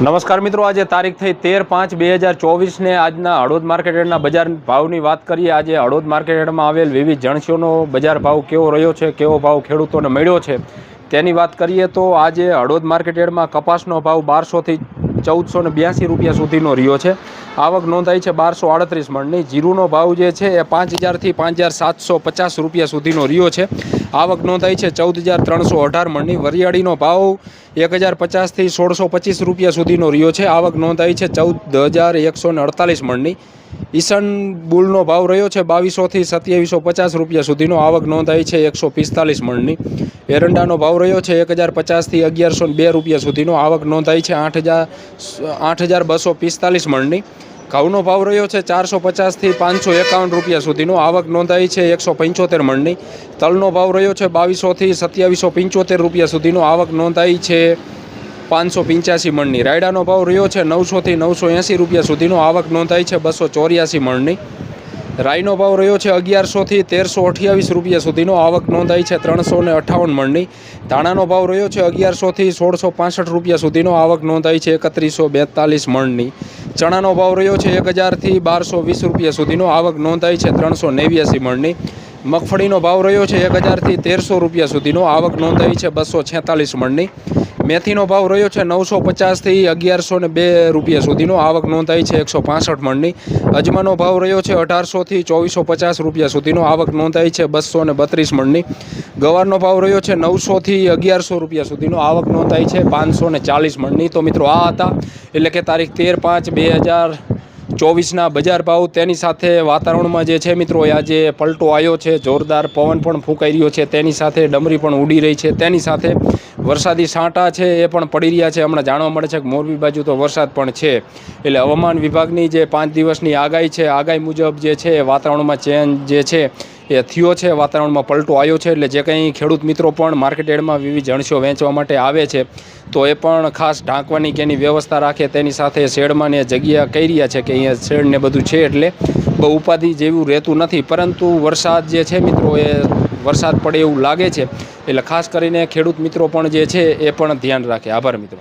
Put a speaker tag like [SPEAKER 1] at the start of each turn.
[SPEAKER 1] નમસ્કાર મિત્રો, આજે તારીખ થઈ તેર પાંચ બે હજાર ચોવીસને આજના હળોદ માર્કેટના બજાર ભાવની વાત કરીએ. આજે હળોદ માર્કેટમાં આવેલ વિવિધ જણસીઓનો બજાર ભાવ કેવો રહ્યો છે, કેવો ભાવ ખેડૂતોને મળ્યો છે તેની વાત કરીએ તો આજે હળોદ માર્કેટમાં કપાસનો ભાવ બારસોથી ચૌદસો ને બ્યાસી રૂપિયા સુધીનો રહ્યો છે. આવક નોંધાઈ છે બારસો આડત્રીસ મણની. જીરુનો ભાવ જે છે એ પાંચ હજારથી પાંચ હજાર સાતસો પચાસ રૂપિયા સુધીનો રહ્યો છે. આવક નોંધાઈ છે ચૌદ હજાર ત્રણસો અઢાર મણની. વરિયાળીનો ભાવ એક હજાર પચાસથી સોળસો પચીસ રૂપિયા સુધીનો રહ્યો છે. આવક નોંધાઈ છે ચૌદ હજાર એકસો અડતાલીસ મણની. ઈસન બુલનો ભાવ રહ્યો છે બાવીસોથી સત્યાવીસો પચાસ રૂપિયા સુધીનો. આવક નોંધાઈ છે એકસો પિસ્તાલીસ મણની. એરંડાનો ભાવ રહ્યો છે એક હજાર પચાસથી અગિયારસો બે રૂપિયા સુધીનો. આવક નોંધાઈ છે આઠ હજાર આઠ હજાર બસો પિસ્તાલીસ મણની. ઘઉંનો ભાવ રહ્યો છે ચારસો પચાસથી પાંચસો એકાવન રૂપિયા સુધીનો. આવક નોંધાઈ છે એકસો પંચોતેર મણની. તલનો ભાવ રહ્યો છે બાવીસોથી સત્યાવીસો પંચોતેર રૂપિયા સુધીનો. આવક નોંધાઈ છે પાંચસો પંચ્યાસી મણની. રાયડાનો ભાવ રહ્યો છે નવસોથી નવસો એંસી રૂપિયા સુધીનો. આવક નોંધાઈ છે બસો ચોર્યાસી મણની. રાઈનો ભાવ રહ્યો છે અગિયારસોથી તેરસો અઠ્યાવીસ રૂપિયા સુધીનો. આવક નોંધાઈ છે ત્રણસો ને અઠ્ઠાવન મણની. ધાણાનો ભાવ રહ્યો છે અગિયારસોથી સોળસો પાસઠ રૂપિયા સુધીનો. આવક નોંધાઈ છે એકત્રીસો બેતાલીસ મણની. ચણાનો ભાવ રહ્યો છે એક હજારથી બારસો વીસ રૂપિયા સુધીનો. આવક નોંધાઈ છે ત્રણસો નેવ્યાસી મણની. મગફળીનો ભાવ રહ્યો છે એક હજારથી તેરસો રૂપિયા સુધીનો. આવક નોંધાઈ છે બસો છેતાલીસ મણની. મેથીનો ભાવ રહ્યો છે નવસો પચાસથી અગિયારસો ને બે રૂપિયા સુધીનો. આવક નોંધાઈ છે એકસો પાસઠ મણની. અજમાનો ભાવ રહ્યો છે અઢારસોથી ચોવીસો પચાસ રૂપિયા સુધીનો. આવક નોંધાઈ છે બસો ને બત્રીસ મણની. ગવારનો ભાવ રહ્યો છે નવસોથી અગિયારસો રૂપિયા સુધીનો. આવક નોંધાઈ છે પાંચસો ને ચાલીસ મણની. તો મિત્રો આ હતા. એટલે કે તારીખ તેર પાંચ બે હજાર ચોવીસના બજાર ભાવ તેની સાથે વાતાવરણમાં જે છે મિત્રો આજે પલટો આવ્યો છે. જોરદાર પવન પણ ફૂંકાઈ રહ્યો છે. તેની સાથે ડમરી પણ ઉડી રહી છે. તેની સાથે વરસાદી છાંટા છે એ પણ પડી રહ્યા છે. હમણાં જાણવા મળે છે કે મોરબી બાજુ તો વરસાદ પણ છે. એટલે હવામાન વિભાગની જે પાંચ દિવસની આગાહી છે, આગાહી મુજબ જે છે વાતાવરણમાં ચેન્જ જે છે એ થયો છે, વાતાવરણમાં પલટો આવ્યો છે, એટલે જે કંઈ ખેડૂત મિત્રો પણ માર્કેટ વિવિધ જણસીઓ વેચવા માટે આવે છે, તો એ પણ ખાસ ઢાંકવાની કે એની વ્યવસ્થા રાખે તેની સાથે શેડમાં ને જગ્યા કહી રહ્યા છે કે અહીંયા શેડ ને બધું છે, એટલે બહુ ઉપાધિ જેવું રહેતું નથી, પરંતુ વરસાદ જે છે મિત્રો એ વરસાદ પડે એવું લાગે છે, એટલે ખાસ કરીને ખેડૂત મિત્રો પણ જે છે એ પણ ધ્યાન રાખે. આભાર મિત્રો.